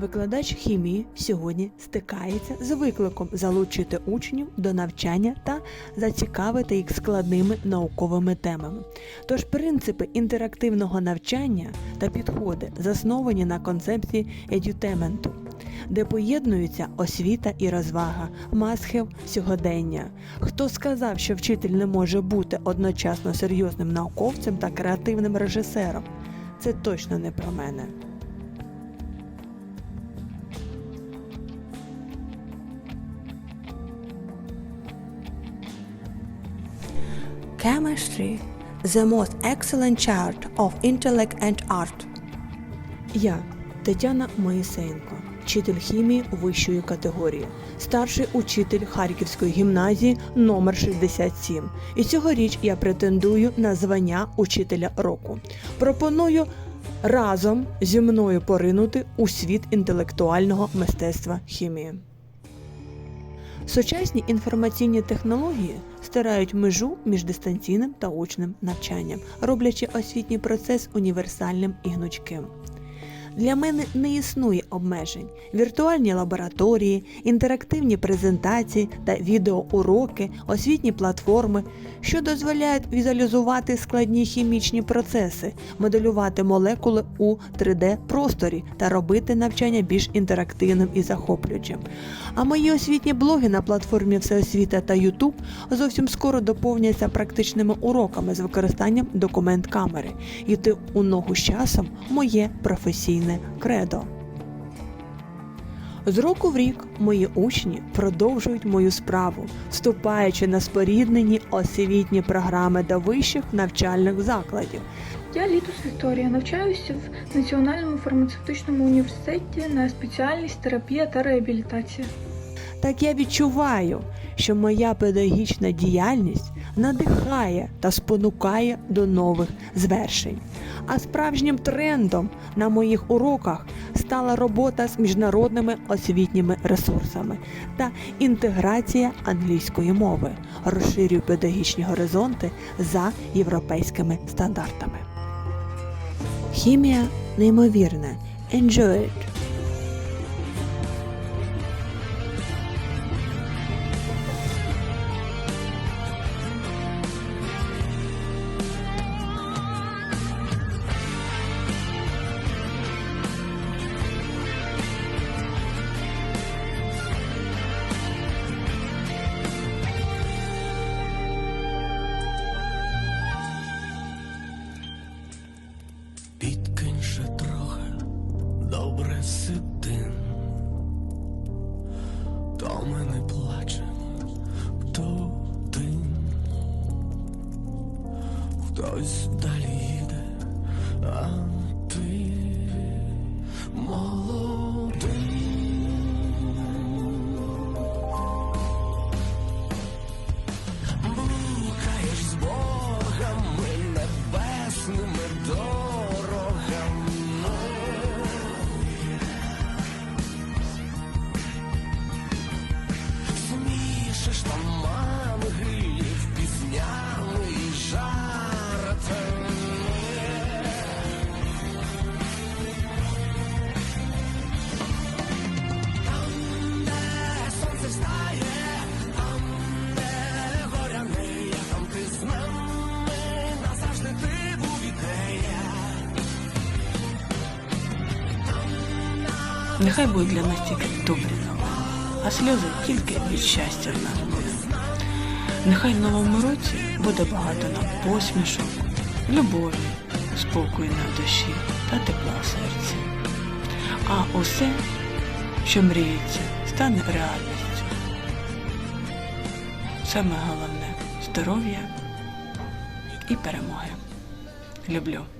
Викладач хімії сьогодні стикається з викликом залучити учнів до навчання та зацікавити їх складними науковими темами. Тож принципи інтерактивного навчання та підходи засновані на концепції едютементу, де поєднуються освіта і розвага, масхев сьогодення. Хто сказав, що вчитель не може бути одночасно серйозним науковцем та креативним режисером? Це точно не про мене. Chemistry the most excellent chart of intellect and art. Я Тетяна Моїсеєнко, вчитель хімії вищої категорії, старший учитель Харківської гімназії номер 67. І цьогоріч я претендую на звання учителя року. Пропоную разом зі мною поринути у світ інтелектуального мистецтва хімії. Сучасні інформаційні технології стирають межу між дистанційним та очним навчанням, роблячи освітній процес універсальним і гнучким. Для мене не існує обмежень. Віртуальні лабораторії, інтерактивні презентації та відеоуроки, освітні платформи, що дозволяють візуалізувати складні хімічні процеси, моделювати молекули у 3D-просторі та робити навчання більш інтерактивним і захоплюючим. А мої освітні блоги на платформі Всеосвіта та YouTube зовсім скоро доповняться практичними уроками з використанням документ-камери. Йти у ногу з часом моє професійне кредо. З року в рік мої учні продовжують мою справу, вступаючи на споріднені освітні програми до вищих навчальних закладів. Я Літус Вікторія, навчаюся в Національному фармацевтичному університеті на спеціальність терапія та реабілітація. Так я відчуваю, що моя педагогічна діяльність надихає та спонукає до нових звершень. А справжнім трендом на моїх уроках стала робота з міжнародними освітніми ресурсами та інтеграція англійської мови. Розширюю педагогічні горизонти за європейськими стандартами. Хімія неймовірна. Enjoy it! Підкинь ще трохи, добре сидим. То ми не плачемо, хто тим, Хтось далі Нехай буде для нас тільки добрі новини, а сльози тільки від щастя в нас буде. Нехай в новому році буде багато нам посмішок, любові, спокою на душі та тепла в серці. А усе, що мріється, стане реальністю. Саме головне здоров'я і перемоги. Люблю.